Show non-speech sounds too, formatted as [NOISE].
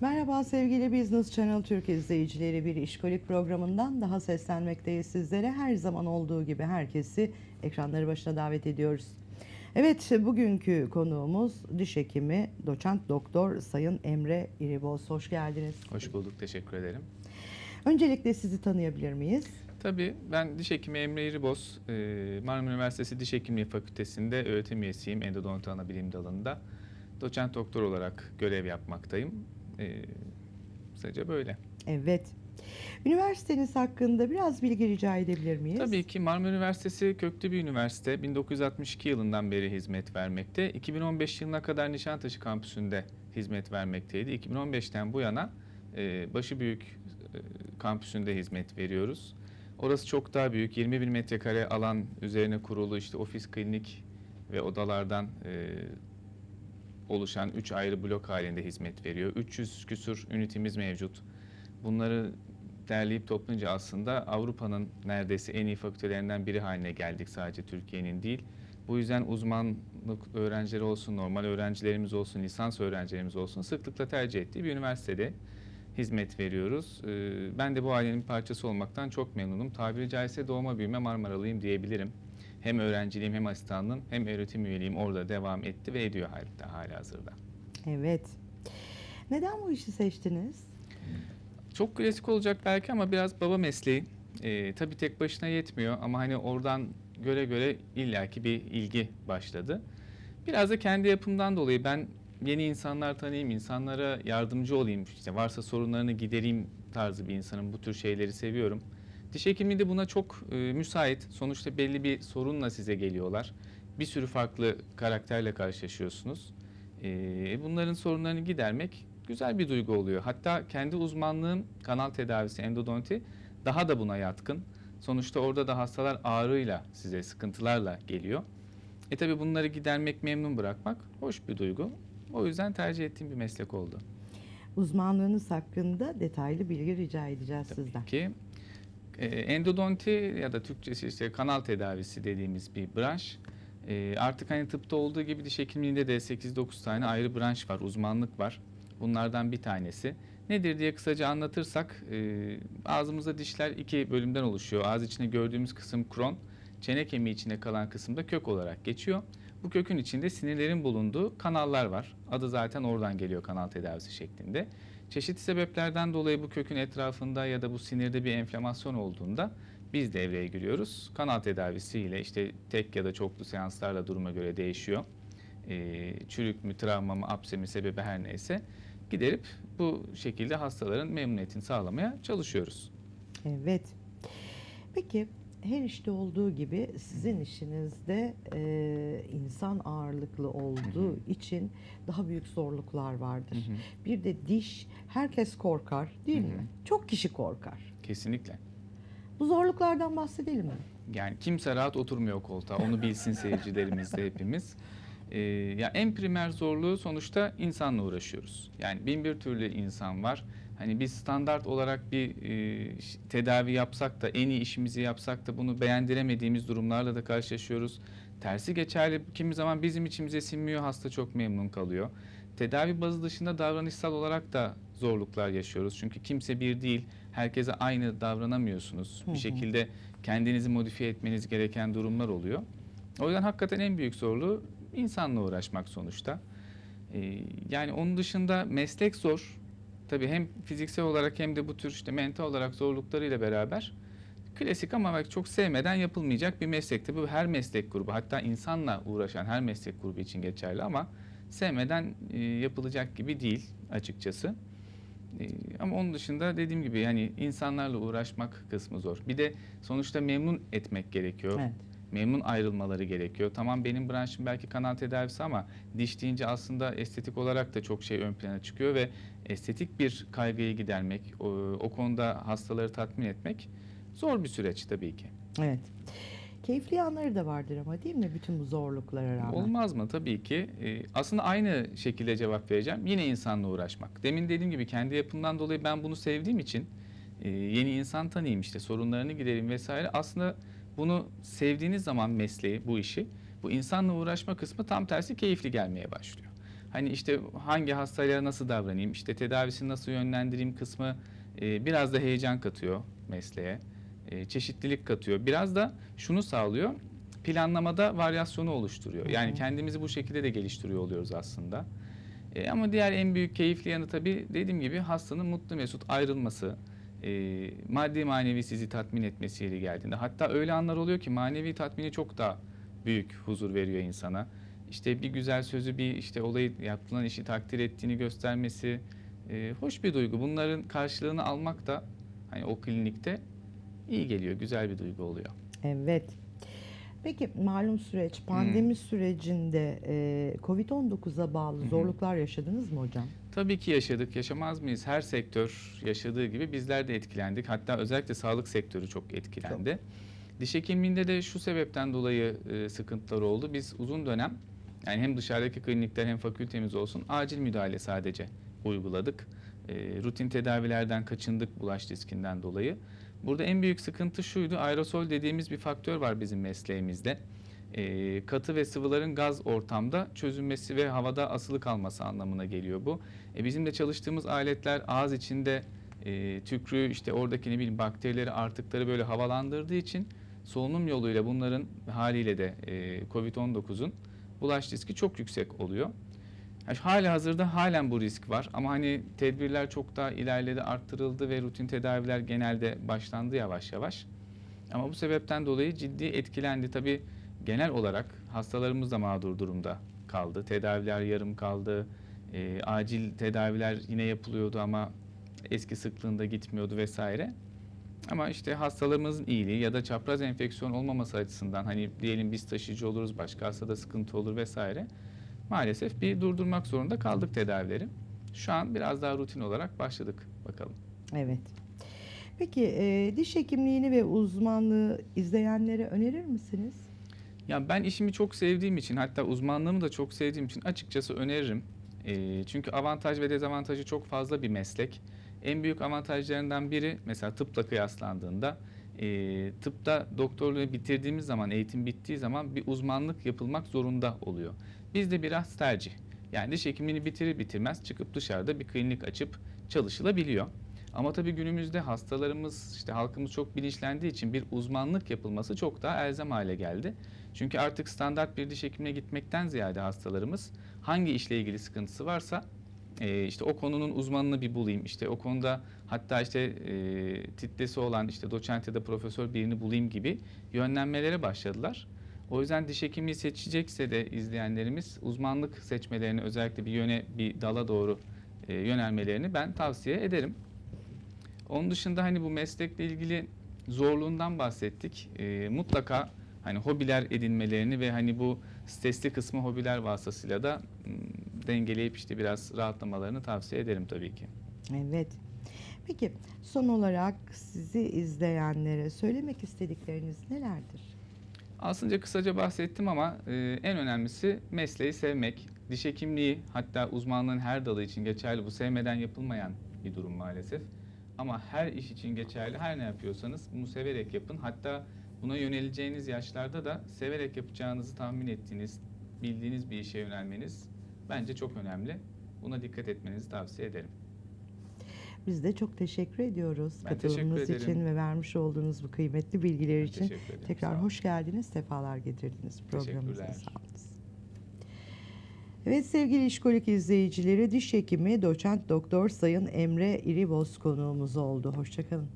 Merhaba sevgili Business Channel Türk izleyicileri bir işkolik programından daha seslenmekteyiz sizlere. Her zaman olduğu gibi herkesi ekranları başına davet ediyoruz. Evet bugünkü konuğumuz diş hekimi doçent doktor Sayın Emre İriboz. Hoş geldiniz. Hoş bulduk, teşekkür ederim. Öncelikle sizi tanıyabilir miyiz? Tabii ben diş hekimi Emre İriboz, e, Marmara Üniversitesi Diş Hekimliği Fakültesi'nde öğretim üyesiyim endodonti anabilim dalında. Doçent doktor olarak görev yapmaktayım. E, Kısaca böyle. Evet. Üniversiteniz hakkında biraz bilgi rica edebilir miyiz? Tabii ki Marmara Üniversitesi köklü bir üniversite. 1962 yılından beri hizmet vermekte. 2015 yılına kadar Nişantaşı kampüsünde hizmet vermekteydi. 2015'ten bu yana e, başı büyük e, kampüsünde hizmet veriyoruz. Orası çok daha büyük. 20 bin metrekare alan üzerine kurulu işte ofis, klinik ve odalardan e, oluşan 3 ayrı blok halinde hizmet veriyor. 300 küsur ünitimiz mevcut. Bunları derleyip toplayınca aslında Avrupa'nın neredeyse en iyi fakültelerinden biri haline geldik sadece Türkiye'nin değil. Bu yüzden uzmanlık öğrencileri olsun, normal öğrencilerimiz olsun, lisans öğrencilerimiz olsun sıklıkla tercih ettiği bir üniversitede hizmet veriyoruz. Ee, Ben de bu ailenin parçası olmaktan çok memnunum. Tabiri caizse doğma büyüme Marmaralıyım diyebilirim. Hem öğrenciliğim hem asistanlığım hem öğretim üyeliğim orada devam etti ve ediyor hala, hala hazırda. Evet. Neden bu işi seçtiniz? Çok klasik olacak belki ama biraz baba mesleği. Ee, tabii tek başına yetmiyor ama hani oradan göre göre illaki bir ilgi başladı. Biraz da kendi yapımdan dolayı ben yeni insanlar tanıyayım, insanlara yardımcı olayım, işte varsa sorunlarını gidereyim tarzı bir insanım. Bu tür şeyleri seviyorum. Diş hekimliği de buna çok e, müsait. Sonuçta belli bir sorunla size geliyorlar. Bir sürü farklı karakterle karşılaşıyorsunuz. E, bunların sorunlarını gidermek güzel bir duygu oluyor. Hatta kendi uzmanlığım kanal tedavisi, endodonti daha da buna yatkın. Sonuçta orada da hastalar ağrıyla size sıkıntılarla geliyor. E tabi bunları gidermek, memnun bırakmak hoş bir duygu. O yüzden tercih ettiğim bir meslek oldu. Uzmanlığınız hakkında detaylı bilgi rica edeceğiz sizden. Ki e, endodonti ya da Türkçesi işte kanal tedavisi dediğimiz bir branş. E, artık hani tıpta olduğu gibi diş hekimliğinde de 8-9 tane ayrı branş var, uzmanlık var. Bunlardan bir tanesi. Nedir diye kısaca anlatırsak e, ağzımızda dişler iki bölümden oluşuyor. Ağız içinde gördüğümüz kısım kron, çene kemiği içinde kalan kısım da kök olarak geçiyor. Bu kökün içinde sinirlerin bulunduğu kanallar var. Adı zaten oradan geliyor kanal tedavisi şeklinde. Çeşitli sebeplerden dolayı bu kökün etrafında ya da bu sinirde bir enflamasyon olduğunda biz devreye giriyoruz. Kanal tedavisiyle işte tek ya da çoklu seanslarla duruma göre değişiyor. Ee, çürük mü, travma mı, apse mi sebebi her neyse giderip bu şekilde hastaların memnuniyetini sağlamaya çalışıyoruz. Evet. Peki her işte olduğu gibi sizin işinizde e, insan ağırlıklı olduğu için daha büyük zorluklar vardır. Hı hı. Bir de diş herkes korkar değil Hı hı. mi? Çok kişi korkar. Kesinlikle. Bu zorluklardan bahsedelim mi? Yani kimse rahat oturmuyor koltuğa. Onu bilsin [LAUGHS] seyircilerimiz de hepimiz. Ee, ya en primer zorluğu sonuçta insanla uğraşıyoruz. Yani bin bir türlü insan var. Hani biz standart olarak bir e, tedavi yapsak da en iyi işimizi yapsak da bunu beğendiremediğimiz durumlarla da karşılaşıyoruz. Tersi geçerli kimi zaman bizim içimize sinmiyor hasta çok memnun kalıyor. Tedavi bazı dışında davranışsal olarak da zorluklar yaşıyoruz. Çünkü kimse bir değil. Herkese aynı davranamıyorsunuz. Hı hı. Bir şekilde kendinizi modifiye etmeniz gereken durumlar oluyor. O yüzden hakikaten en büyük zorluğu insanla uğraşmak sonuçta. Ee, yani onun dışında meslek zor. Tabii hem fiziksel olarak hem de bu tür işte mental olarak zorluklarıyla beraber klasik ama belki çok sevmeden yapılmayacak bir meslekti. Bu her meslek grubu hatta insanla uğraşan her meslek grubu için geçerli ama sevmeden e, yapılacak gibi değil açıkçası. E, ama onun dışında dediğim gibi yani insanlarla uğraşmak kısmı zor. Bir de sonuçta memnun etmek gerekiyor Evet. Memnun ayrılmaları gerekiyor. Tamam benim branşım belki kanal tedavisi ama diş deyince aslında estetik olarak da çok şey ön plana çıkıyor ve estetik bir kaygıyı gidermek, o, o konuda hastaları tatmin etmek zor bir süreç tabii ki. Evet. Keyifli yanları da vardır ama değil mi bütün bu zorluklara rağmen? Olmaz mı? Tabii ki. Ee, aslında aynı şekilde cevap vereceğim. Yine insanla uğraşmak. Demin dediğim gibi kendi yapımdan dolayı ben bunu sevdiğim için e, yeni insan tanıyayım işte sorunlarını gidereyim vesaire. Aslında bunu sevdiğiniz zaman mesleği, bu işi, bu insanla uğraşma kısmı tam tersi keyifli gelmeye başlıyor. Hani işte hangi hastayla nasıl davranayım, işte tedavisini nasıl yönlendireyim kısmı e, biraz da heyecan katıyor mesleğe. E, çeşitlilik katıyor. Biraz da şunu sağlıyor. Planlamada varyasyonu oluşturuyor. Yani kendimizi bu şekilde de geliştiriyor oluyoruz aslında. E, ama diğer en büyük keyifli yanı tabii dediğim gibi hastanın mutlu mesut ayrılması, e, maddi manevi sizi tatmin etmesi yeri geldiğinde. Hatta öyle anlar oluyor ki manevi tatmini çok daha büyük huzur veriyor insana. İşte bir güzel sözü, bir işte olayı yapılan işi takdir ettiğini göstermesi e, hoş bir duygu. Bunların karşılığını almak da hani o klinikte iyi geliyor, güzel bir duygu oluyor. Evet. Peki malum süreç, pandemi sürecinde e, Covid-19'a bağlı hı. zorluklar yaşadınız mı hocam? Tabii ki yaşadık, yaşamaz mıyız? Her sektör yaşadığı gibi bizler de etkilendik. Hatta özellikle sağlık sektörü çok etkilendi. Diş hekimliğinde de şu sebepten dolayı e, sıkıntılar oldu. Biz uzun dönem yani hem dışarıdaki klinikler hem fakültemiz olsun acil müdahale sadece uyguladık. E, rutin tedavilerden kaçındık bulaş riskinden dolayı. Burada en büyük sıkıntı şuydu. Aerosol dediğimiz bir faktör var bizim mesleğimizde. E, katı ve sıvıların gaz ortamda çözünmesi ve havada asılı kalması anlamına geliyor bu. E, bizim de çalıştığımız aletler ağız içinde e, tükrüğü işte oradaki ne bileyim bakterileri artıkları böyle havalandırdığı için solunum yoluyla bunların haliyle de e, COVID-19'un bulaş riski çok yüksek oluyor. Yani hali hazırda halen bu risk var ama hani tedbirler çok daha ilerledi, arttırıldı ve rutin tedaviler genelde başlandı yavaş yavaş. Ama bu sebepten dolayı ciddi etkilendi. Tabii genel olarak hastalarımız da mağdur durumda kaldı. Tedaviler yarım kaldı. E, acil tedaviler yine yapılıyordu ama eski sıklığında gitmiyordu vesaire. Ama işte hastalarımızın iyiliği ya da çapraz enfeksiyon olmaması açısından hani diyelim biz taşıyıcı oluruz, başka hastada sıkıntı olur vesaire. Maalesef bir durdurmak zorunda kaldık tedavileri. Şu an biraz daha rutin olarak başladık bakalım. Evet. Peki e, diş hekimliğini ve uzmanlığı izleyenlere önerir misiniz? Ya ben işimi çok sevdiğim için hatta uzmanlığımı da çok sevdiğim için açıkçası öneririm. Ee, çünkü avantaj ve dezavantajı çok fazla bir meslek. En büyük avantajlarından biri mesela tıpla kıyaslandığında e, tıpta doktorluğu bitirdiğimiz zaman, eğitim bittiği zaman bir uzmanlık yapılmak zorunda oluyor. Bizde biraz tercih. Yani diş hekimliğini bitirir bitirmez çıkıp dışarıda bir klinik açıp çalışılabiliyor. Ama tabii günümüzde hastalarımız, işte halkımız çok bilinçlendiği için bir uzmanlık yapılması çok daha elzem hale geldi. Çünkü artık standart bir diş hekimine gitmekten ziyade hastalarımız hangi işle ilgili sıkıntısı varsa e, işte o konunun uzmanını bir bulayım. İşte o konuda hatta işte e, titresi olan işte doçent ya da profesör birini bulayım gibi yönlenmelere başladılar. O yüzden diş hekimliği seçecekse de izleyenlerimiz uzmanlık seçmelerini özellikle bir yöne bir dala doğru e, yönelmelerini ben tavsiye ederim. Onun dışında hani bu meslekle ilgili zorluğundan bahsettik. E, mutlaka hani hobiler edinmelerini ve hani bu stresli kısmı hobiler vasıtasıyla da dengeleyip işte biraz rahatlamalarını tavsiye ederim tabii ki. Evet. Peki son olarak sizi izleyenlere söylemek istedikleriniz nelerdir? Aslında kısaca bahsettim ama e, en önemlisi mesleği sevmek. Diş hekimliği hatta uzmanlığın her dalı için geçerli. Bu sevmeden yapılmayan bir durum maalesef. Ama her iş için geçerli. Her ne yapıyorsanız bunu severek yapın. Hatta buna yöneleceğiniz yaşlarda da severek yapacağınızı tahmin ettiğiniz, bildiğiniz bir işe yönelmeniz bence çok önemli. Buna dikkat etmenizi tavsiye ederim. Biz de çok teşekkür ediyoruz Ben teşekkür katılımınız ederim. için ve vermiş olduğunuz bu kıymetli bilgiler Ben için. teşekkür Tekrar hoş geldiniz, sefalar getirdiniz programımıza. Sağ olun. Evet sevgili işkolik izleyicileri, diş hekimi doçent doktor Sayın Emre İriboz konuğumuz oldu. Hoşçakalın.